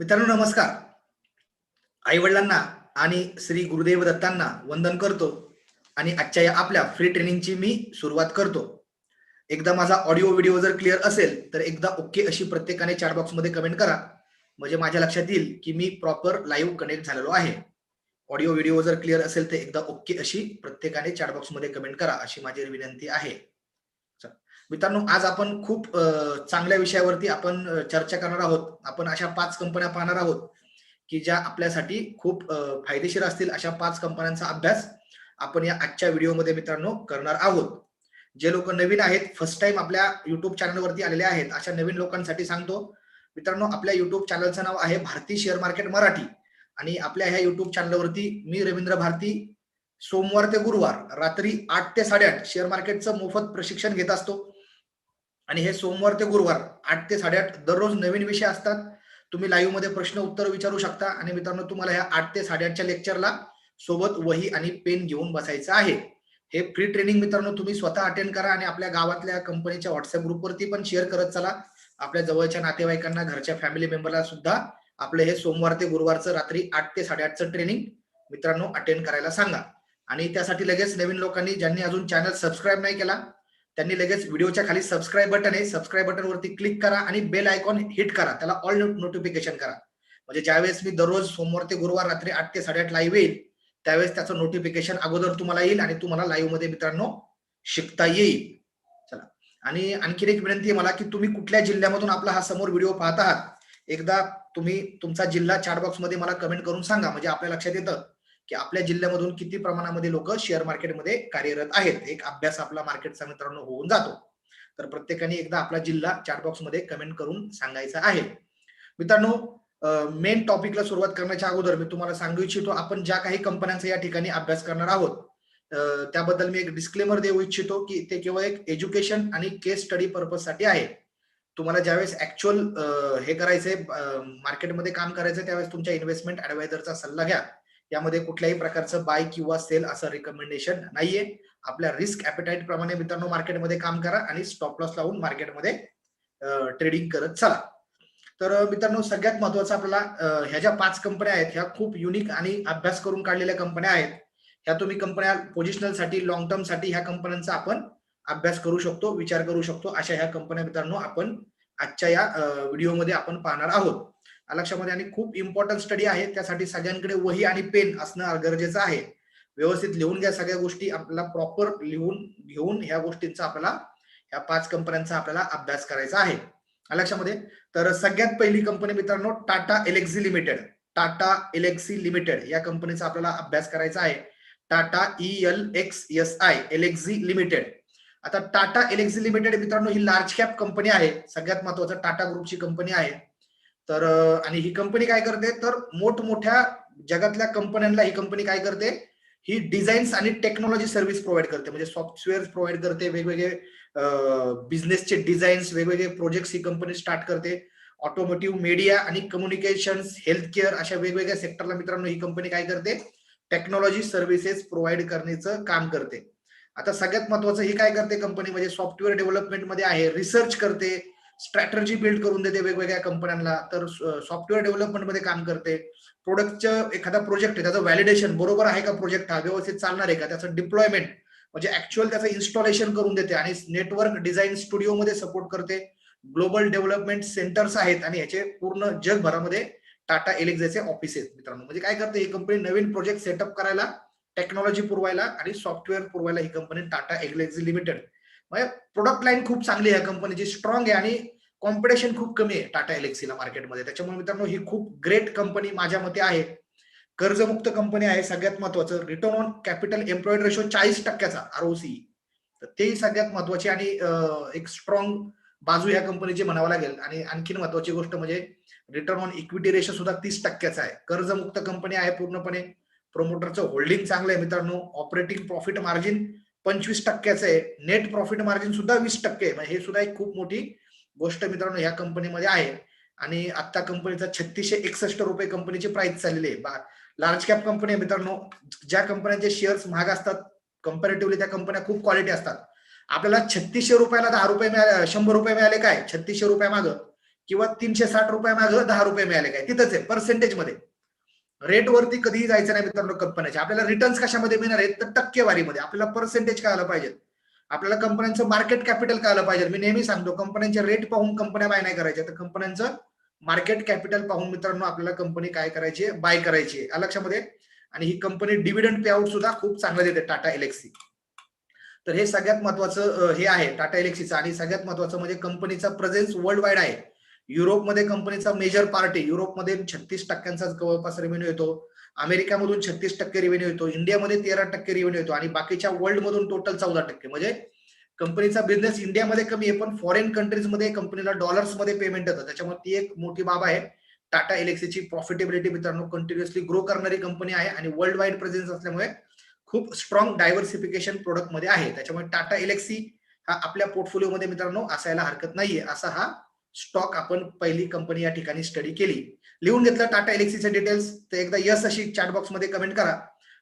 मित्रांनो नमस्कार. आई वडिलांना आणि श्री गुरुदेव दत्तांना वंदन करतो आणि आजच्या या आपल्या फ्री ट्रेनिंगची मी सुरुवात करतो. एकदा माझा ऑडिओ व्हिडिओ जर क्लिअर असेल तर एकदा ओके अशी प्रत्येकाने चॅट बॉक्समध्ये कमेंट करा. म्हणजे माझ्या लक्षात येईल की मी प्रॉपर लाईव्ह कनेक्ट झालेलो आहे. ऑडिओ व्हिडिओ जर क्लिअर असेल तर एकदा ओके अशी प्रत्येकाने चॅट बॉक्समध्ये कमेंट करा अशी माझी विनंती आहे. मित्रांनो आज आपण खूप चांगल्या विषयावरती आपण चर्चा करणार आहोत. आपण अशा पाच कंपन्या पाहणार आहोत की ज्या आपल्यासाठी खूप फायदेशीर असतील अशा पाच कंपन्यांचा अभ्यास आपण या आजच्या व्हिडिओमध्ये मित्रांनो करणार आहोत. जे लोक नवीन आहेत फर्स्ट टाइम आपल्या युट्यूब चॅनलवरती आलेले आहेत अशा नवीन लोकांसाठी सांगतो. मित्रांनो आपल्या युट्यूब चॅनलचं नाव आहे भारती शेअर मार्केट मराठी. आणि आपल्या ह्या युट्यूब चॅनलवरती मी रवींद्र भारती सोमवार ते गुरुवार रात्री आठ ते साडेआठ शेअर मार्केटचं मोफत प्रशिक्षण घेत असतो. आणि हे सोमवार ते गुरुवार आठ ते साडेआठ दररोज नवीन विषय असतात. तुम्ही लाईव्हमध्ये प्रश्न उत्तर विचारू शकता. आणि मित्रांनो तुम्हाला ह्या आठ ते साडेआठच्या लेक्चरला सोबत वही आणि पेन घेऊन बसायचं आहे. हे फ्री ट्रेनिंग मित्रांनो तुम्ही स्वतः अटेंड करा आणि आपल्या गावातल्या कंपनीच्या व्हॉट्सअप ग्रुपवरती पण शेअर करत चला. आपल्या जवळच्या नातेवाईकांना घरच्या फॅमिली मेंबरला सुद्धा आपलं हे सोमवार ते गुरुवारचं रात्री आठ ते साडेआठचं ट्रेनिंग मित्रांनो अटेंड करायला सांगा. आणि त्यासाठी लगेच नवीन लोकांनी ज्यांनी अजून चॅनल सबस्क्राईब नाही केला त्यांनी लगेच व्हिडिओच्या खाली सबस्क्राईब बटन आहे. सबस्क्राईब बटन वरती क्लिक करा आणि बेल आयकॉन हिट करा. त्याला ऑल नोटिफिकेशन करा. म्हणजे ज्यावेळेस मी दररोज सोमवार ते गुरुवार रात्री आठ ते साडेआठ लाईव्ह येईल त्यावेळेस त्याचं नोटिफिकेशन अगोदर तुम्हाला येईल आणि तुम्हाला लाईव्हमध्ये मित्रांनो शिकता येईल. चला. आणि आणखीन एक विनंती आहे मला की तुम्ही कुठल्या जिल्ह्यामधून आपला हा समोर व्हिडिओ पाहत आहात एकदा तुम्ही तुमचा जिल्हा चॅट बॉक्समध्ये मला कमेंट करून सांगा. म्हणजे आपल्या लक्षात येतं. की आपल्या जिल्ह्यामधून किती प्रमाणामध्ये लोक शेअर मार्केटमध्ये कार्यरत आहेत. एक अभ्यास आपला मार्केटचा मित्रांनो होऊन जातो. तर प्रत्येकाने एकदा आपला जिल्हा चॅट बॉक्समध्ये कमेंट करून सांगायचा आहे. मित्रांनो मेन टॉपिकला सुरुवात करण्याच्या अगोदर मी तुम्हाला सांगू इच्छितो आपण ज्या काही कंपन्यांचा या ठिकाणी अभ्यास करणार आहोत त्याबद्दल मी एक डिस्क्लेमर देऊ इच्छितो की ते केवळ एक एज्युकेशन आणि केस स्टडी पर्पजसाठी आहे. तुम्हाला ज्यावेळेस ऍक्च्युअल हे करायचंय मार्केटमध्ये काम करायचं त्यावेळेस तुमच्या इन्व्हेस्टमेंट ऍडवायझरचा सल्ला घ्या. यामध्ये कुठल्याही प्रकारचं बाय किंवा सेल असं रिकमेंडेशन नाहीये. आपल्या रिस्क ऍपिटाईट प्रमाणे मित्रांनो मार्केटमध्ये काम करा आणि स्टॉप लॉस लावून मार्केटमध्ये ट्रेडिंग करत चला. तर मित्रांनो सगळ्यात महत्वाचं आपल्याला ह्या ज्या पाच कंपन्या आहेत ह्या खूप युनिक आणि अभ्यास करून काढलेल्या कंपन्या आहेत ह्या तुम्ही कंपन्या पोझिशनलसाठी लॉंग टर्मसाठी ह्या कंपन्यांचा आपण अभ्यास करू शकतो विचार करू शकतो अशा ह्या कंपन्या मित्रांनो आपण आजच्या या व्हिडिओमध्ये आपण पाहणार आहोत. लक्षामध्ये आणि खूप इम्पॉर्टंट स्टडी आहे. त्यासाठी सगळ्यांकडे वही आणि पेन असणं गरजेचं आहे. व्यवस्थित लिहून घ्या सगळ्या गोष्टी. आपल्याला प्रॉपर लिहून घेऊन ह्या गोष्टींचा आपल्याला ह्या पाच कंपन्यांचा आपल्याला अभ्यास करायचा आहे. लक्षामध्ये तर सगळ्यात पहिली कंपनी मित्रांनो Tata एलेक्झी limited. Tata Alexei limited या कंपनीचा आपल्याला अभ्यास करायचा आहे. Tata E L X S I Elxsi limited. आता टाटा एलेक्झी लिमिटेड मित्रांनो ही लार्ज कॅप कंपनी आहे. सगळ्यात महत्वाचं टाटा ग्रुपची कंपनी आहे. तर आणि ही कंपनी काय करते? तर मोठमोठ्या जगातल्या कंपन्यांना ही कंपनी काय करते? ही डिझाईन्स आणि टेक्नॉलॉजी सर्व्हिस प्रोव्हाइड करते. म्हणजे सॉफ्टवेअर प्रोव्हाइड करते वेगवेगळे बिझनेसचे डिझाईन्स वेगवेगळे प्रोजेक्ट ही कंपनी स्टार्ट करते. ऑटोमोटिव्ह मीडिया आणि कम्युनिकेशन हेल्थ केअर अशा वेगवेगळ्या सेक्टरला मित्रांनो ही कंपनी काय करते? टेक्नॉलॉजी सर्व्हिसेस प्रोव्हाइड करण्याचं काम करते. आता सगळ्यात महत्वाचं ही काय करते कंपनी म्हणजे सॉफ्टवेअर डेव्हलपमेंटमध्ये आहे रिसर्च करते स्ट्रॅटर्जी बिल्ड करून देते वेगवेगळ्या कंपन्यांना तर सॉफ्टवेअर डेव्हलपमेंटमध्ये काम करते. प्रोडक्टचं एखादा प्रोजेक्ट आहे त्याचं व्हॅलिडेशन बरोबर आहे का प्रोजेक्ट हा व्यवस्थित चालणार आहे का त्याचं डिप्लॉयमेंट म्हणजे ऍक्च्युअल त्याचं इन्स्टॉलेशन करून देते आणि नेटवर्क डिझाईन स्टुडिओमध्ये सपोर्ट करते. ग्लोबल डेव्हलपमेंट सेंटर्स आहेत आणि याचे पूर्ण जगभरामध्ये टाटा एलेक्झाचे ऑफिस आहेत मित्रांनो. म्हणजे काय करते ही कंपनी नवीन प्रोजेक्ट सेटअप करायला टेक्नॉलॉजी पुरवायला आणि सॉफ्टवेअर पुरवायला ही कंपनी टाटा एलेक्झी लिमिटेड म्हणजे प्रोडक्ट लाईन खूप चांगली आहे कंपनीची स्ट्रॉंग आहे आणि कॉम्पिटिशन खूप कमी आहे टाटा एलेक्सीला मार्केटमध्ये त्याच्यामुळे मित्रांनो ही खूप ग्रेट कंपनी माझ्या मते आहे. कर्जमुक्त कंपनी आहे सगळ्यात महत्वाचं. Return on capital employed ratio चाळीस टक्क्याचा आरओसी तर तेही सगळ्यात महत्वाची आणि एक स्ट्रॉंग बाजू ह्या कंपनीची म्हणावं लागेल. आणि आणखीन महत्वाची गोष्ट म्हणजे रिटर्न ऑन इक्विटी रेशो सुद्धा तीस टक्क्याचा आहे. कर्जमुक्त कंपनी आहे पूर्णपणे. प्रोमोटरचं होल्डिंग चांगलं आहे मित्रांनो. ऑपरेटिंग प्रॉफिट मार्जिन पंचवीस टक्क्याचं आहे. नेट प्रॉफिट मार्जिन सुद्धा वीस टक्के म्हणजे हे सुद्धा एक खूप मोठी गोष्ट मित्रांनो ह्या कंपनीमध्ये आहे. आणि आता कंपनीचा छत्तीसशे एकसष्ट रुपये कंपनीची प्राइस चाललेली आहे. लार्ज कॅप कंपनी आहे मित्रांनो. ज्या कंपन्यांचे शेअर्स महाग असतात कम्पॅरेटिव्हली त्या कंपन्या खूप क्वालिटी असतात. आपल्याला छत्तीसशे रुपयाला दहा रुपये मिळाले शंभर रुपये मिळाले काय? छत्तीसशे रुपये मागं. किंवा तीनशे साठ रुपये मागं दहा रुपये मिळाले काय? तिथंच आहे पर्सेंटेज रेटवरती रेट वरती कधीही जायचं नाही मित्रांनो कंपन्याचे. आपल्याला रिटर्न्स कशामध्ये मिळणार आहेत? तर टक्केवारीमध्ये. आपल्याला पर्सेंटेज कळायला पाहिजे? आपल्याला कंपन्यांचं मार्केट कॅपिटल काय आलं पाहिजे? मी नेहमी सांगतो कंपन्यांचे रेट पाहून कंपन्या बाय नाही करायच्या तर कंपन्यांचं मार्केट कॅपिटल पाहून मित्रांनो आपल्याला कंपनी काय करायची? आहे बाय करायची आहे. लक्षामध्ये? आणि ही कंपनी डिव्हिडंड पे आउट सुद्धा खूप चांगलं देते टाटा इलेक्सी तर हे सगळ्यात महत्वाचं हे आहे टाटा इलेक्सीचं आणि सगळ्यात महत्वाचं म्हणजे कंपनीचा प्रेझेन्स वर्ल्ड वाईड आहे. युरोपमध्ये कंपनीचा मेजर पार्ट आहे युरोपमध्ये छत्तीस टक्क्यांचा जवळपास रेव्हेन्यू येतो. अमेरिकामधून छत्तीस टक्के रेव्हेन्यू येतो. इंडियामध्ये तेरा टक्के रेव्हेन्यू येतो. आणि बाकीच्या वर्ल्ड मधून टोटल चौदा टक्के. म्हणजे कंपनीचा बिझनेस इंडियामध्ये कमी आहे पण फॉरेन कंट्रीजमध्ये कंपनीला डॉलर्समध्ये पेमेंट येतं. त्याच्यामुळे ती एक मोठी बाब आहे. टाटा एलेक्सीची प्रॉफिटेबिलिटी मित्रांनो कंटिन्युअसली ग्रो करणारी कंपनी आहे आणि वर्ल्ड वाईड प्रेझेन्स असल्यामुळे खूप स्ट्रॉंग डायव्हर्सिफिकेशन प्रोडक्टमध्ये आहे. त्याच्यामुळे टाटा इलेक्सी हा आपल्या पोर्टफोलिओमध्ये मित्रांनो असायला हरकत नाहीये. असा हा स्टॉक आपण पहिली कंपनी या ठिकाणी स्टडी केली. लिहून घेतलं टाटा इलेक्सीचे डिटेल्स तर एकदा यस अशी चॅट बॉक्समध्ये कमेंट करा.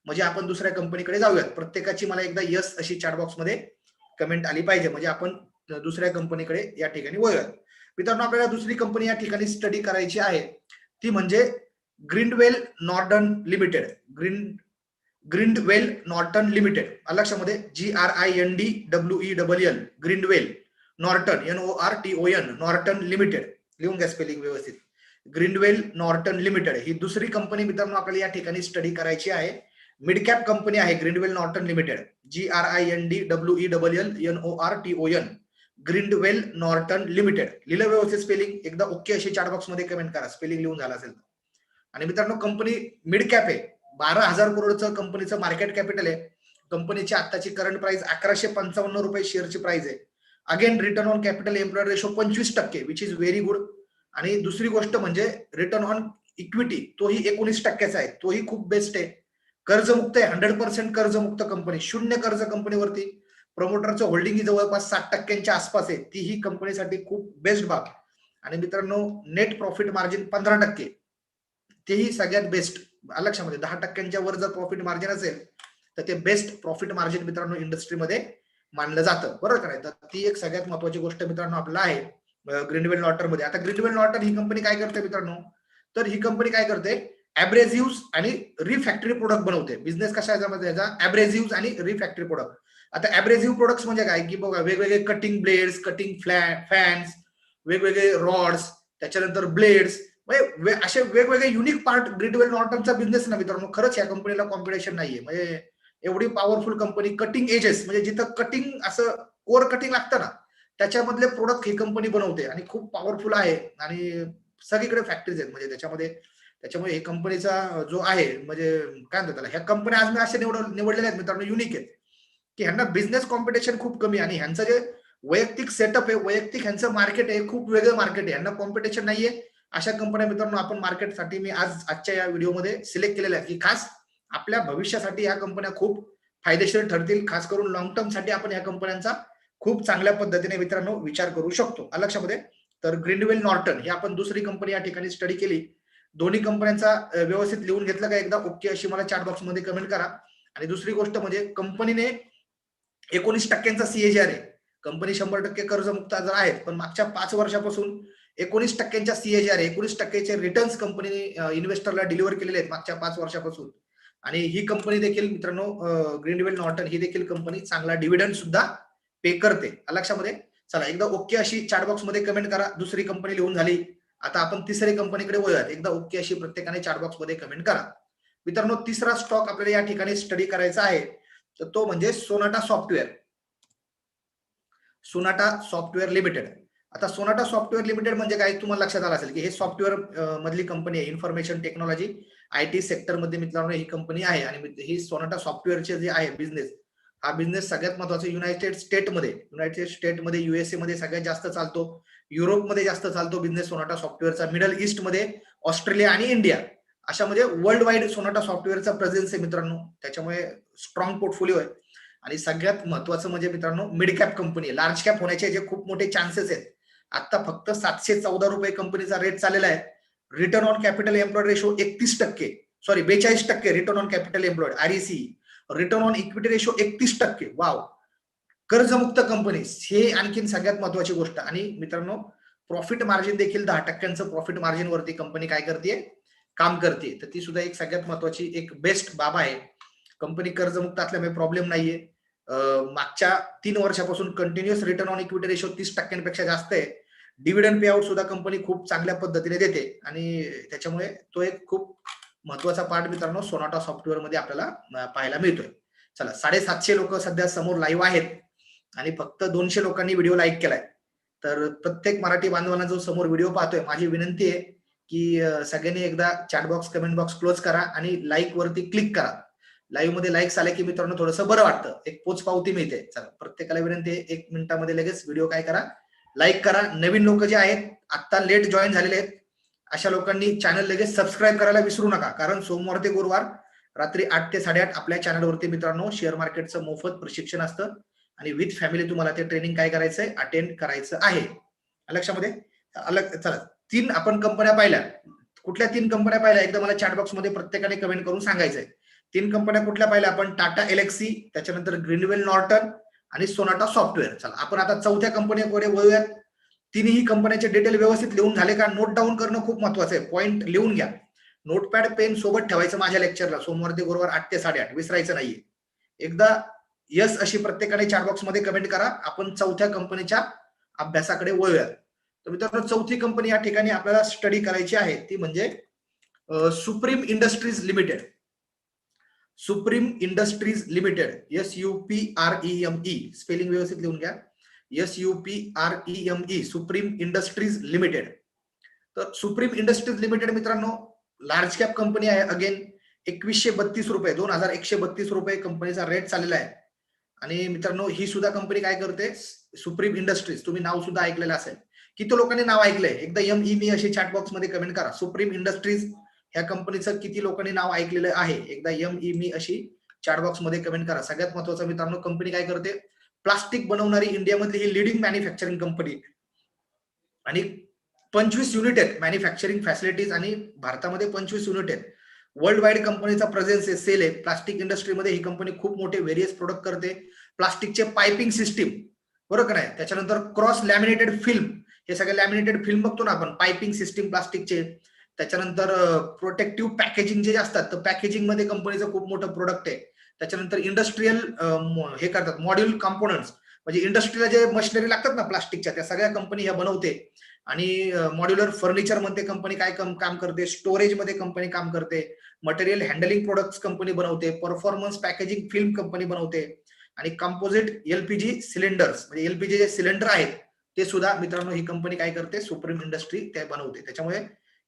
म्हणजे आपण दुसऱ्या कंपनीकडे जाऊयात. प्रत्येकाची मला एकदा यस अशी चॅट बॉक्समध्ये कमेंट आली पाहिजे. म्हणजे आपण दुसऱ्या कंपनीकडे या ठिकाणी वळूयात. मित्रांनो आपल्याला दुसरी कंपनी या ठिकाणी स्टडी करायची आहे. ती म्हणजे Grindwell Norton limited green Grindwell Norton limited लक्षामध्ये? G R I N D W E double L Grindwell Norton N O R T O N Norton limited. लिहून घ्या स्पेलिंग व्यवस्थित. Grindwell Norton limited. ही दुसरी company मित्रांनो आपल्याला या ठिकाणी study करायची आहे. मिड कॅप कंपनी आहे Grindwell Norton limited. G R I N D W E double L N O R T O N Grindwell Norton limited. लिहिलं व्यवस्थित स्पेलिंग एकदा ओके अशी चार्ट बॉक्समध्ये कमेंट करा. स्पेलिंग लिहून झालं असेल आणि मित्रांनो कंपनी मिड कॅप आहे. बारा हजार करोडचं कंपनीचं मार्केट कॅपिटल आहे. कंपनीची आत्ताची करंट प्राइस अकराशे पंचावन्न रुपये शेअरची प्राइस आहे. Again return on capital employed ratio पंचवीस टक्के विच इज व्हेरी गुड आणि दुसरी गोष्ट म्हणजे रिटर्न ऑन इक्विटी तोही एकोणीस टक्क्याचा आहे तोही खूप बेस्ट आहे. कर्जमुक्त आहे हंड्रेड पर्सेंट कर्जमुक्त कंपनी शून्य कर्ज कंपनीवरती प्रमोटरचं होल्डिंग जवळपास साठ टक्क्यांच्या आसपास आहे ती ही कंपनीसाठी खूप बेस्ट बाब. आणि मित्रांनो नेट प्रॉफिट मार्जिन पंधरा टक्के. तेही सगळ्यात बेस्ट लक्षामध्ये दहा टक्क्यांच्या वर जर प्रॉफिट मार्जिन असेल तर ते बेस्ट प्रॉफिट मार्जिन मित्रांनो इंडस्ट्रीमध्ये मानलं जातं. बरोबर का नाही? तर ती एक सगळ्यात महत्वाची गोष्ट मित्रांनो आपला आहे ग्रीनवेल नॉटरमध्ये. आता ग्रीनवेल नॉटर ही कंपनी काय करते मित्रांनो? तर ही कंपनी काय करते? ऍब्रेझिव्ह आणि रिफॅक्टरी प्रोडक्ट बनवते. बिझनेस कशा याच्यामध्ये याचा ऍब्रेझिव्ह आणि रिफॅक्टरी प्रोडक्ट आता ऍब्रेझिव्ह प्रोडक्ट म्हणजे काय? की बघा वेगवेगळे कटिंग ब्लेड्स कटिंग फॅन्स वेगवेगळे रॉड्स त्याच्यानंतर ब्लेड्स म्हणजे असे वेगवेगळे युनिक पार्ट ग्रीडवेल नॉर्टनचा बिझनेस ना मित्रांनो खरंच या कंपनीला कॉम्पिटिशन नाहीये. म्हणजे एवढी पॉवरफुल कंपनी कटिंग एजेस म्हणजे जिथं कटिंग असं कोर कटिंग लागतं ना त्याच्यामधले प्रोडक्ट ही कंपनी बनवते. आणि खूप पॉवरफुल आहे. आणि सगळीकडे फॅक्टरीज आहेत. म्हणजे त्याच्यामध्ये त्याच्यामुळे हे कंपनीचा जो आहे म्हणजे काय म्हणतात त्याला ह्या कंपन्या आज मी असे निवड निवडलेल्या आहेत मित्रांनो युनिक आहेत. की ह्यांना बिझनेस कॉम्पिटिशन खूप कमी आणि ह्यांचं जे वैयक्तिक सेटअप आहे वैयक्तिक ह्यांचं मार्केट आहे खूप वेगळं मार्केट आहे. ह्यांना कॉम्पिटिशन नाहीये. अशा कंपन्या मित्रांनो आपण मार्केटसाठी मी आज आजच्या या व्हिडिओमध्ये सिलेक्ट केलेल्या आहेत. की खास आपल्या भविष्यासाठी या कंपन्या खूप फायदेशीर ठरतील खास करून लॉंग टर्मसाठी आपण या कंपन्यांचा खूप चांगल्या पद्धतीने मित्रांनो विचार करू शकतो. लक्षामध्ये? तर ग्रीनवेल नॉर्टन ही आपण दुसरी कंपनी या ठिकाणी स्टडी केली. दोन्ही कंपन्यांचा व्यवस्थित लिहून घेतलं का एकदा ओके अशी मला चॅट बॉक्समध्ये कमेंट करा. आणि दुसरी गोष्ट म्हणजे कंपनीने एकोणीस टक्क्यांचा सीएजीआर आहे. कंपनी शंभर टक्के कर्जमुक्त जर आहेत पण मागच्या पाच वर्षापासून एकोणीस टक्क्यांच्या सीएजीआर एकोणीस टक्क्याचे रिटर्न्स कंपनीने इन्व्हेस्टरला डिलिव्हर केलेले आहेत मागच्या पाच वर्षापासून. आणि ही कंपनी देखील मित्रांनो ग्रीनवेल नॉर्टन ही देखील कंपनी चांगला डिव्हिडंड सुद्धा पे करते. लक्षामध्ये चला एकदा ओके अशी चॅट बॉक्समध्ये कमेंट करा. दुसरी कंपनी लिहून झाली. आता आपण तिसरी कंपनीकडे वळूयात. एकदा ओके अशी प्रत्येकाने चार्ट बॉक्समध्ये कमेंट करा. मित्रांनो तिसरा स्टॉक आपल्याला या ठिकाणी स्टडी करायचा आहे. तर तो म्हणजे Sonata software Sonata software limited आता सोनाटा सॉफ्टवेअर लिमिटेड म्हणजे काय? तुम्हाला लक्षात आलं असेल की हे सॉफ्टवेअर मधली कंपनी आहे. इन्फॉर्मेशन टेक्नॉलॉजी आय टी सेक्टरमध्ये मित्रांनो ही कंपनी आहे आणि ही सोनाटा सॉफ्टवेअरचे जे आहे बिझनेस हा बिझनेस सगळ्यात महत्त्वाचा युनायटेड स्टेटमध्ये युनायटेड स्टेटमध्ये युएसए मध्ये सगळ्यात जास्त चालतो. युरोपमध्ये जास्त चालतो बिझनेस सोनाटा सॉफ्टवेअरचा. मिडल ईस्टमध्ये ऑस्ट्रेलिया आणि इंडिया. अशा म्हणजे वर्ल्ड वाईड सोनाटा सॉफ्टवेअरचा प्रेझेन्स आहे मित्रांनो. त्याच्यामुळे स्ट्रॉंग पोर्टफोलिओ आहे. आणि सगळ्यात महत्वाचं म्हणजे मित्रांनो mid cap company large cap होण्याचे जे खूप मोठे चान्सेस आहेत. आता फक्त सातशे चौदा रुपये कंपनीचा रेट चाललेला आहे. Return on capital employed ratio एकतीस टक्के. सॉरी बेचाळीस टक्के return on capital employed REC return on equity ratio एकतीस टक्के. वाव कर्जमुक्त कंपनी हे आणखीन सगळ्यात महत्वाची गोष्ट. आणि मित्रांनो प्रॉफिट मार्जिन देखील दहा टक्क्यांचं प्रॉफिट मार्जिन वरती कंपनी काय करते काम करते तर ती सुद्धा एक सगळ्यात महत्वाची एक बेस्ट बाब आहे. कंपनी कर्जमुक्त असल्यामुळे प्रॉब्लेम नाहीये मागच्या तीन वर्षापासून continuous return on equity ratio तीस टक्क्यांपेक्षा जास्त आहे. डिव्हिडंड पे आउट सुद्धा कंपनी खूप चांगल्या पद्धतीने देते. आणि त्याच्यामुळे तो एक खूप महत्त्वाचा पार्ट मित्रांनो सोनाटा सॉफ्टवेअरमध्ये आपल्याला पाहायला मिळतोय. चला साडेसातशे लोक सध्या समोर लाईव्ह आहेत. आणि फक्त दोनशे लोकांनी व्हिडिओ लाईक केलाय. तर प्रत्येक मराठी बांधवांना जो समोर व्हिडिओ पाहतोय माझी विनंती आहे की सगळ्यांनी एकदा chat box comment box close करा आणि लाईक वरती क्लिक करा. लाईव्हमध्ये लाईक्स आले की मित्रांनो थोडंसं बरं वाटतं. एक पोच पावती मिळते. चला प्रत्येकाला विनंती आहे एक मिनिटामध्ये लगेच व्हिडिओ काय करा. लाईक करा. नवीन लोक जे आहेत आता लेट जॉईन झालेले आहेत अशा लोकांनी चॅनल लगेच सबस्क्राईब करायला विसरू नका. कारण सोमवार ते गुरुवार रात्री आठ ते साडेआठ आपल्या चॅनलवरती मित्रांनो शेअर मार्केटचं मोफत प्रशिक्षण असतं. आणि विथ फॅमिली तुम्हाला ते ट्रेनिंग काय करायचंय? अटेंड करायचं आहे. लक्षामध्ये अलग चला. तीन आपण कंपन्या पाहिल्या. कुठल्या तीन कंपन्या पाहिल्या? एकदा मला चॅट बॉक्समध्ये प्रत्येकाने कमेंट करून सांगायचंय. तीन कंपन्या कुठल्या पाहिल्या आपण? टाटा एलेक्सी त्याच्यानंतर ग्रीनवेल नॉर्टन आणि सोनाटा सॉफ्टवेअर. चला आपण आता चौथ्या कंपनीकडे वळूयात. तिन्ही कंपन्याचे डिटेल व्यवस्थित लिहून झाले का? नोट डाऊन करणं खूप महत्वाचं आहे. पॉईंट लिहून घ्या. नोटपॅड पेन सोबत ठेवायचं माझ्या लेक्चरला सोमवार ते गुरुवार आठ ते साडेआठ. विसरायचं नाहीये. एकदा यस अशी प्रत्येकाने चॅट बॉक्समध्ये कमेंट करा. आपण चौथ्या कंपनीच्या अभ्यासाकडे वळूयात. तर मित्रांनो चौथी कंपनी या ठिकाणी आपल्याला स्टडी करायची आहे. ती म्हणजे Supreme industries limited Supreme industries limited S U P R E M E spelling व्यवस्थित लिहून घ्या. S U P R E M E Supreme industries limited. तर सुप्रीम इंडस्ट्रीज लिमिटेड मित्रांनो लार्ज कॅप कंपनी आहे. अगेन एकवीसशे बत्तीस रुपये दोन हजार एकशे बत्तीस रुपये कंपनीचा रेट चाललेला आहे. आणि मित्रांनो ही सुद्धा कंपनी काय करते? सुप्रीम इंडस्ट्रीज तुम्ही नाव सुद्धा ऐकलेलं असेल. किती लोकांनी नाव ऐकलंय? एकदा एम ई मी असे चॅट बॉक्समध्ये कमेंट करा. सुप्रीम इंडस्ट्रीज ह्या कंपनीचं किती लोकांनी नाव ऐकलेलं आहे? एकदा एम ई मी अशी चॅट बॉक्समध्ये कमेंट करा. सगळ्यात महत्वाचं मित्रांनो कंपनी काय करते? प्लास्टिक बनवणारी इंडियामधली ही लिडिंग मॅन्युफॅक्चरिंग कंपनी आणि पंचवीस युनिट आहेत. मॅन्युफॅक्चरिंग फॅसिलिटीज आणि भारतामध्ये पंचवीस युनिट आहेत. वर्ल्ड वाईड कंपनीचा प्रेझेन्स आहे सेल आहे. प्लास्टिक इंडस्ट्रीमध्ये ही कंपनी खूप मोठे व्हेरियस प्रोडक्ट करते. प्लास्टिकचे पायपिंग सिस्टीम बरोबर का नाही? त्याच्यानंतर क्रॉस लॅमिनेटेड फिल्म हे सगळे लॅमिनेटेड फिल्म बघतो ना आपण. पायपिंग सिस्टीम प्लास्टिकचे त्याच्यानंतर प्रोटेक्टिव्ह पॅकेजिंग जे असतात तर पॅकेजिंगमध्ये कंपनीचं खूप मोठं प्रोडक्ट आहे. त्याच्यानंतर इंडस्ट्रीयल हे करतात मॉड्यूल कॉम्पोनंट्स म्हणजे इंडस्ट्रीला जे मशिनरी लागतात ना प्लास्टिकच्या त्या सगळ्या कंपनी ह्या बनवते. आणि मॉड्युलर फर्निचरमध्ये कंपनी काय काम करते? स्टोरेजमध्ये कंपनी काम करते. मटेरियल हँडलिंग प्रोडक्ट्स कंपनी बनवते. परफॉर्मन्स पॅकेजिंग फिल्म कंपनी बनवते. आणि कंपोजिट एलपीजी सिलेंडर्स म्हणजे एलपीजी जे सिलेंडर आहेत ते सुद्धा मित्रांनो ही कंपनी काय करते? सुप्रीम इंडस्ट्री ते बनवते. त्याच्यामुळे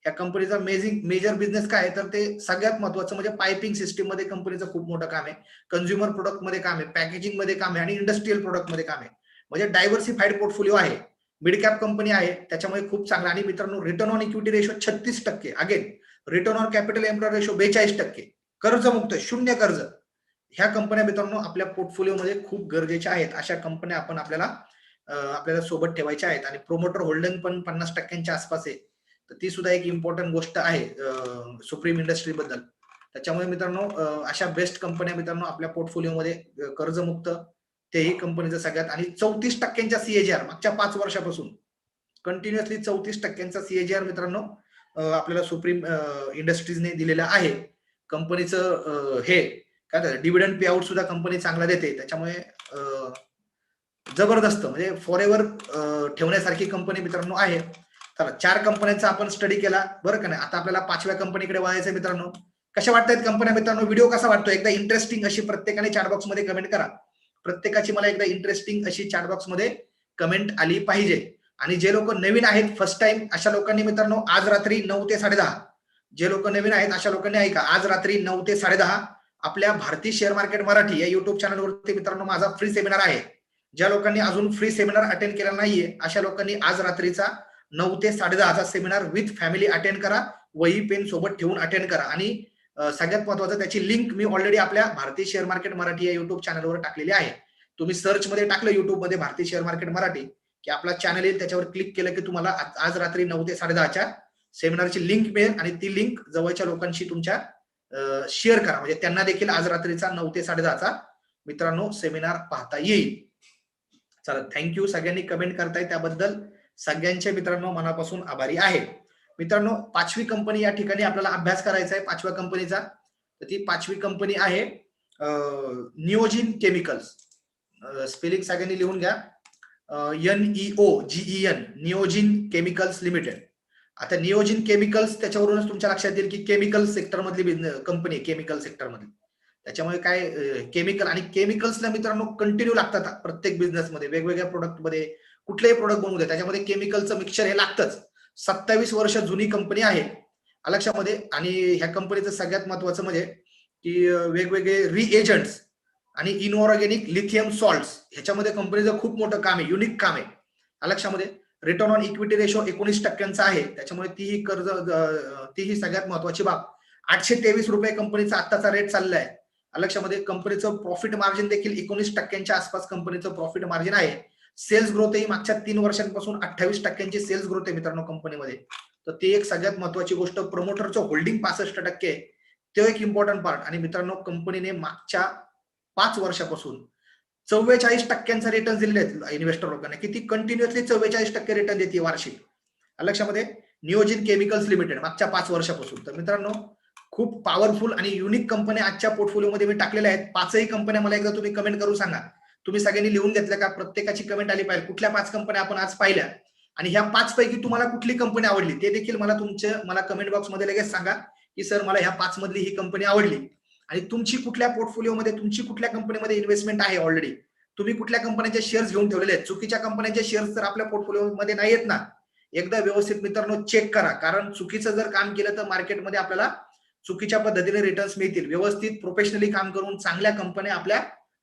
या कंपनीचा मेजिंग मेजर बिझनेस काय आहे? तर ते सगळ्यात महत्वाचं म्हणजे पायपिंग सिस्टीममध्ये कंपनीचं खूप मोठं काम आहे. कन्झ्युमर प्रोडक्टमध्ये काम आहे. पॅकेजिंगमध्ये काम आहे. आणि इंडस्ट्रीयल प्रोडक्टमध्ये काम आहे. म्हणजे डायव्हर्सिफाईड पोर्टफोलिओ आहे. मिड कॅप कंपनी आहे. त्याच्यामुळे खूप चांगला. आणि मित्रांनो रिटर्न ऑन इक्विटी रेशो छत्तीस टक्के. Again return on capital employ ratio बेचाळीस टक्के. कर्जमुक्त शून्य कर्ज. ह्या कंपन्या मित्रांनो आपल्या पोर्टफोलिओमध्ये खूप गरजेच्या आहेत. अशा कंपन्या आपण आपल्याला आपल्याला सोबत ठेवायच्या आहेत. आणि प्रोमोटर होल्डिंग पण पन्नास टक्क्यांच्या आसपास आहे. तर ती सुद्धा एक इम्पॉर्टंट गोष्ट आहे सुप्रीम इंडस्ट्री बद्दल. त्याच्यामुळे मित्रांनो अशा बेस्ट कंपन्या मित्रांनो आपल्या पोर्टफोलिओमध्ये कर्जमुक्त तेही कंपनीचं सगळ्यात. आणि चौतीस टक्क्यांच्या सीएजीआर मागच्या पाच वर्षापासून. कंटिन्युअसली चौतीस टक्क्यांचा सीएजीआर मित्रांनो आपल्याला सुप्रीम इंडस्ट्रीजने दिलेला आहे. कंपनीचं हे काय डिव्हिडंड पे आउट सुद्धा कंपनी चांगला देते. त्याच्यामुळे जबरदस्त म्हणजे फॉर एव्हर ठेवण्यासारखी कंपनी मित्रांनो आहे. चला चार कंपन्यांचा आपण स्टडी केला. बरं का नाही? आता आपल्याला पाचव्या कंपनीकडे वळायचं मित्रांनो. कशा वाटतायत कंपन्या मित्रांनो? व्हिडिओ कसा वाटतो? एकदा इंटरेस्टिंग अशी प्रत्येकाने चॅट बॉक्समध्ये कमेंट करा. प्रत्येकाची मला एकदा इंटरेस्टिंग अशी चॅट बॉक्समध्ये कमेंट आली पाहिजे. आणि जे लोक नवीन आहेत फर्स्ट टाइम अशा लोकांनी मित्रांनो आज रात्री नऊ ते साडे दहा. जे लोक नवीन आहेत अशा लोकांनी ऐका आज रात्री नऊ ते साडेदहा आपल्या भारतीय शेअर मार्केट मराठी या युट्यूब चॅनलवरती मित्रांनो माझा फ्री सेमिनार आहे. ज्या लोकांनी अजून फ्री सेमिनार अटेंड केला नाहीये अशा लोकांनी आज रात्रीचा नऊ ते साडे दहाचा सेमिनार विथ फॅमिली अटेंड करा. वही पेन सोबत ठेवून अटेंड करा. आणि सगळ्यात महत्वाचं त्याची लिंक मी ऑलरेडी आपल्या भारतीय शेअर मार्केट मराठी या युट्यूब चॅनलवर टाकलेली आहे. तुम्ही सर्च मध्ये टाकलं युट्यूबमध्ये भारतीय शेअर मार्केट मराठी की आपला चॅनल येईल त्याच्यावर क्लिक केलं की तुम्हाला आज रात्री नऊ ते साडे दहाच्या सेमिनारची लिंक मिळेल आणि ती लिंक जवळच्या लोकांशी तुमच्या शेअर करा. म्हणजे त्यांना देखील आज रात्रीचा नऊ ते साडे दहाचा मित्रांनो सेमिनार पाहता येईल. चला थँक्यू सगळ्यांनी कमेंट करताय त्याबद्दल. सगळ्यांच्या मित्रांनो मनापासून आभारी आहे. मित्रांनो पाचवी कंपनी या ठिकाणी आपल्याला अभ्यास करायचा आहे पाचव्या कंपनीचा तर ती पाचवी कंपनी आहे नियोजिन केमिकल्स स्पेलिंग सगळ्यांनी लिहून घ्या. N E O G E N Neogen chemicals limited आता नियोजिन केमिकल्स त्याच्यावरूनच तुमच्या लक्षात येईल की केमिकल सेक्टर मधली कंपनी केमिकल सेक्टर मधली. त्याच्यामुळे काय केमिकल आणि केमिकल्सला मित्रांनो कंटिन्यू लागतात प्रत्येक बिझनेसमध्ये वेगवेगळ्या प्रोडक्टमध्ये कुठलेही प्रोडक्ट बनवू दे. त्याच्यामध्ये केमिकलचं मिक्सचर हे लागतंच. सत्तावीस वर्ष जुनी कंपनी आहे. लक्षामध्ये? आणि ह्या कंपनीचं सगळ्यात महत्वाचं म्हणजे की वेगवेगळे रिएजंट्स आणि इनऑर्गॅनिक लिथियम सॉल्ट ह्याच्यामध्ये कंपनीचं खूप मोठं काम आहे. युनिक काम आहे. लक्षामध्ये? रिटर्न ऑन इक्विटी रेशो एकोणीस टक्क्यांचा आहे. त्याच्यामुळे तीही कर्ज तीही सगळ्यात महत्वाची बाब. आठशे तेवीस रुपये कंपनीचा आत्ताचा रेट चाललाय लक्षामध्ये? कंपनीचं प्रॉफिट मार्जिन देखील एकोणीस टक्क्यांच्या आसपास कंपनीचं प्रॉफिट मार्जिन आहे. सेल्स ग्रोथ ही मागच्या तीन वर्षांपासून अठ्ठावीस टक्क्यांची सेल्स ग्रोथ आहे मित्रांनो कंपनीमध्ये तर ती एक सगळ्यात महत्वाची गोष्ट प्रमोटरचं होल्डिंग पासष्ट टक्के तो एक इम्पॉर्टंट पार्ट आणि मित्रांनो कंपनीने मागच्या पाच वर्षापासून चव्वेचाळीस टक्क्यांचा रिटर्न दिलेले आहेत इन्व्हेस्टर लोकांना. किती कंटिन्युअसली चव्वेचाळीस टक्के रिटर्न देते वार्षिक. लक्षामध्ये नियोजित केमिकल्स लिमिटेड मागच्या पाच वर्षापासून. तर मित्रांनो खूप पॉवरफुल आणि युनिक कंपन्या आजच्या पोर्टफोलिओमध्ये मी टाकलेल्या आहेत. पाचही कंपन्या मला एकदा तुम्ही कमेंट करून सांगा. तुम्ही सगळ्यांनी लिहून घेतलं का? प्रत्येकाची कमेंट आली पाहिजे. कुठल्या पाच कंपन्या आपण आज पाहिल्या? आणि ह्या पाच पैकी तुम्हाला कुठली कंपनी आवडली? ते देखील मला तुमच्या मला कमेंट बॉक्समध्ये लगेच सांगा की सर मला ह्या पाच मधली ही कंपनी आवडली. आणि तुमची कुठल्या पोर्टफोलिओमध्ये तुमची कुठल्या कंपनीमध्ये इन्व्हेस्टमेंट आहे ऑलरेडी तुम्ही कुठल्या कंपन्यांचे शेअर्स घेऊन ठेवलेले आहेत? चुकीच्या कंपन्यांचे शेअर्स तर आपल्या पोर्टफोलिओमध्ये नाही आहेत ना? एकदा व्यवस्थित मित्रांनो चेक करा. कारण चुकीचं जर काम केलं तर मार्केटमध्ये आपल्याला चुकीच्या पद्धतीने रिटर्न्स मिळतील. व्यवस्थित प्रोफेशनली काम करून चांगल्या कंपन्या आपल्या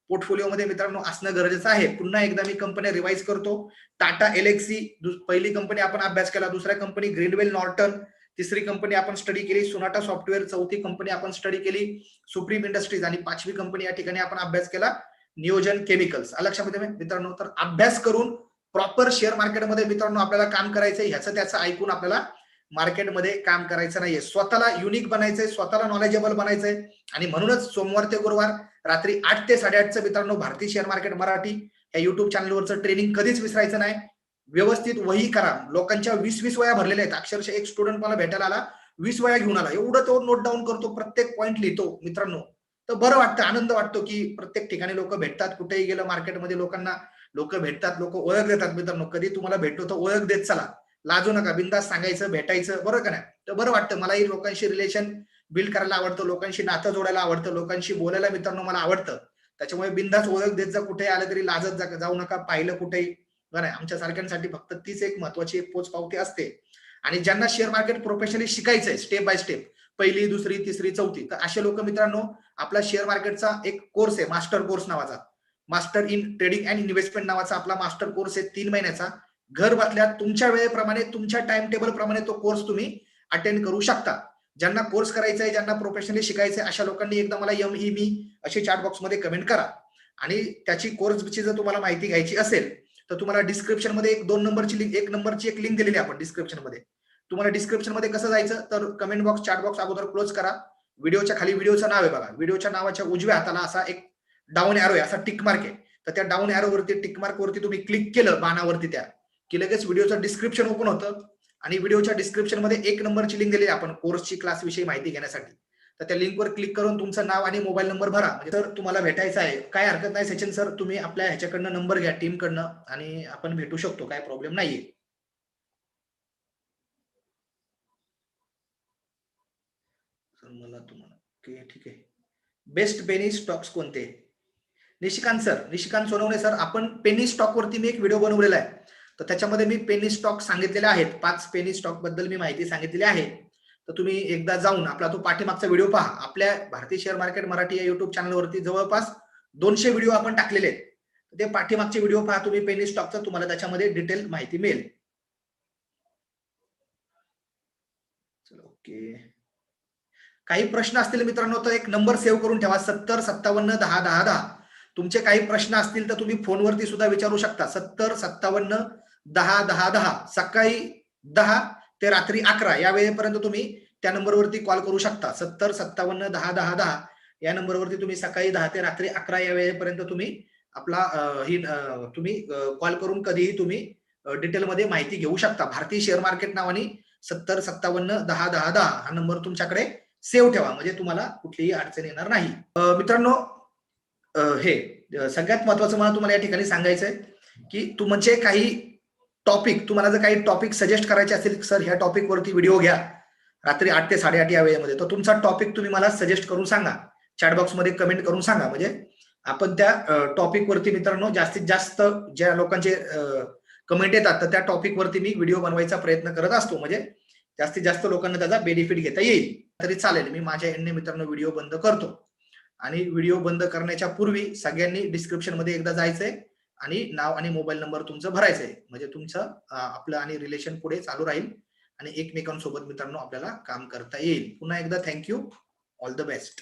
पोर्टफोलिओमध्ये मित्रांनो असणं गरजेचं आहे. पुन्हा एकदा मी कंपन्या रिवाईज करतो. टाटा एलेक्सी पहिली कंपनी आपण अभ्यास केला. दुसऱ्या कंपनी ग्रीनवेल नॉर्टन. तिसरी कंपनी आपण स्टडी केली. Sonata software. चौथी कंपनी आपण स्टडी केली. सुप्रीम इंडस्ट्रीज आणि पाचवी कंपनी या ठिकाणी आपण अभ्यास केला. नियोजन केमिकल्स लक्षामध्ये मित्रांनो तर अभ्यास करून प्रॉपर शेअर मार्केटमध्ये मित्रांनो आपल्याला काम करायचंय. ह्याचं त्याचं ऐकून आपल्याला मार्केटमध्ये काम करायचं नाहीये. स्वतःला युनिक बनायचंय. स्वतःला नॉलेजेबल बनायचंय. आणि म्हणूनच सोमवार ते गुरुवार रात्री आठ ते साडेआठचं मित्रांनो भारतीय शेअर मार्केट मराठी या युट्यूब चॅनलवरचं ट्रेनिंग कधीच विसरायचं नाही. व्यवस्थित वही करा. लोकांच्या वीस वीस वया भरलेल्या आहेत. अक्षरशः एक स्टुडंट मला भेटायला आला वीस वया घेऊन आला. एवढं तो नोट डाऊन करतो प्रत्येक पॉईंट लिहितो मित्रांनो. तर बरं वाटतं आनंद वाटतो की प्रत्येक ठिकाणी लोक भेटतात. कुठेही गेलं मार्केटमध्ये लोकांना लोक भेटतात लोक ओळख देतात मित्रांनो. कधी तुम्हाला भेटतो तर ओळख देत चला. लाजू नका. बिंदास सांगायचं भेटायचं बरं का नाही? तर बरं वाटतं. मलाही लोकांशी रिलेशन बिल्ड करायला आवडतं लोकांशी नातं जोडायला आवडतं लोकांशी बोलायला मित्रांनो मला आवडतं. त्याच्यामुळे बिंदास ओळख देत जा कुठे आलं तरी लाजत जा जाऊ नका पाहिलं कुठेही. बरं आमच्या सारख्यांसाठी फक्त तीच एक महत्वाची एक पोच पावती असते. आणि ज्यांना शेअर मार्केट प्रोफेशनली शिकायचंय स्टेप बाय स्टेप पहिली दुसरी तिसरी चौथी तर असे लोक मित्रांनो आपला शेअर मार्केटचा एक कोर्स आहे मास्टर कोर्स नावाचा. Master in trading and investment नावाचा आपला मास्टर कोर्स आहे तीन महिन्याचा. घर बसल्या तुमच्या वेळेप्रमाणे तुमच्या टाइम टेबल प्रमाणे तो कोर्स तुम्ही अटेंड करू शकता. ज्यांना कोर्स करायचा आहे ज्यांना प्रोफेशनली शिकायचं आहे अशा लोकांनी एकदा मला यम ही मी अशी चॅट बॉक्समध्ये कमेंट करा. आणि त्याची कोर्सची जर तुम्हाला माहिती घ्यायची असेल तर तुम्हाला डिस्क्रिप्शनमध्ये एक दोन नंबरची लिंक एक नंबरची एक लिंक दिलेली आपण डिस्क्रिप्शनमध्ये. तुम्हाला डिस्क्रिप्शनमध्ये कसं जायचं तर कमेंट बॉक्स चॅट बॉक्स अगोदर क्लोज करा. व्हिडिओच्या खाली व्हिडिओचं नाव आहे बघा. व्हिडिओच्या नावाच्या उजव्या हाताला असा एक डाऊन एरो आहे असा टिक मार्क आहे. तर त्या डाऊन एरो वरती टिक मार्क वरती तुम्ही क्लिक केलं बाणावरती त्या. की लगेच व्हिडिओचं डिस्क्रिप्शन ओपन होतं. आणि व्हिडिओच्या डिस्क्रिप्शनमध्ये एक नंबरची लिंक दिली आपण कोर्सची क्लास विषयी माहिती घेण्यासाठी. तर त्या लिंकवर क्लिक करून तुमचं नाव आणि मोबाईल नंबर भरा. म्हणजे तर तुम्हाला भेटायचं आहे. काय हरकत नाही सचिन सर तुम्ही आपल्या ह्याच्याकडनं नंबर घ्या टीम कडनं आणि आपण भेटू शकतो. काय प्रॉब्लेम नाहीये. मला तुम्हाला ठीक आहे. बेस्ट पेनी स्टॉक्स कोणते? निशिकांत सर निशिकांत सोनवणे सर आपण पेनी स्टॉक वरती मी एक व्हिडिओ बनवलेला आहे. तर त्याच्यामध्ये मी पेनी स्टॉक सांगितलेले आहेत. पाच पेनी स्टॉकबद्दल मी माहिती सांगितलेली आहे. तर तुम्ही एकदा जाऊन आपला तो पाठीमागचा व्हिडिओ पहा. आपल्या भारतीय शेअर मार्केट मराठी या युट्यूब चॅनलवरती जवळपास दोनशे व्हिडिओ आपण टाकलेले आहेत. ते पाठीमागचे व्हिडिओ पहा. तुम्ही पेनी स्टॉकचा तुम्हाला त्याच्यामध्ये डिटेल माहिती मिळेल. ओके काही प्रश्न असतील मित्रांनो तर एक नंबर सेव्ह करून ठेवा. सत्तर सत्तावन्न दहा दहा दहा. तुमचे काही प्रश्न असतील तर तुम्ही फोनवरती सुद्धा विचारू शकता. सत्तर सत्तावन्न दहा दहा दहा. सकाळी दहा ते रात्री अकरा. या वेळेपर्यंत तुम्ही त्या नंबरवरती कॉल करू शकता. सत्तर सत्तावन्न दहा दहा दहा. या नंबरवरती तुम्ही सकाळी दहा ते रात्री अकरा या वेळेपर्यंत तुम्ही आपला ही तुम्ही कॉल करून कधीही तुम्ही डिटेलमध्ये माहिती घेऊ शकता. भारतीय शेअर मार्केट नावाने सत्तर सत्तावन्न दहा दहा दहा हा नंबर तुमच्याकडे सेव्ह ठेवा. म्हणजे तुम्हाला कुठलीही अडचण येणार नाही. मित्रांनो हे सगळ्यात महत्वाचं मला तुम्हाला या ठिकाणी सांगायचंय की तुमचे म्हणजे काही टॉपिक तुम्हाला जर काही टॉपिक सजेस्ट करायचे असेल सर ह्या टॉपिक वरती व्हिडिओ घ्या. रात्री आठ ते साडेआठ या वेळेमध्ये. तर तुमचा टॉपिक तुम्ही मला सजेस्ट करून सांगा. चॅटबॉक्समध्ये कमेंट करून सांगा. म्हणजे आपण त्या टॉपिकवरती मित्रांनो जास्तीत जास्त ज्या लोकांचे कमेंट येतात तर त्या टॉपिकवरती मी व्हिडिओ बनवायचा प्रयत्न करत असतो. म्हणजे जास्तीत जास्त लोकांना त्याचा बेनिफिट घेता येईल. तरी चालेल. मी माझ्या एंडने मित्रांनो व्हिडिओ बंद करतो. आणि व्हिडिओ बंद करण्याच्या पूर्वी सगळ्यांनी डिस्क्रिप्शनमध्ये एकदा जायचंय. आणि नाव आणि मोबाईल नंबर तुमचं भरायचं आहे. म्हणजे तुमचं आपलं आणि रिलेशन पुढे चालू राहील आणि एकमेकांसोबत मित्रांनो आपल्याला काम करता येईल. पुन्हा एकदा थँक्यू ऑल द बेस्ट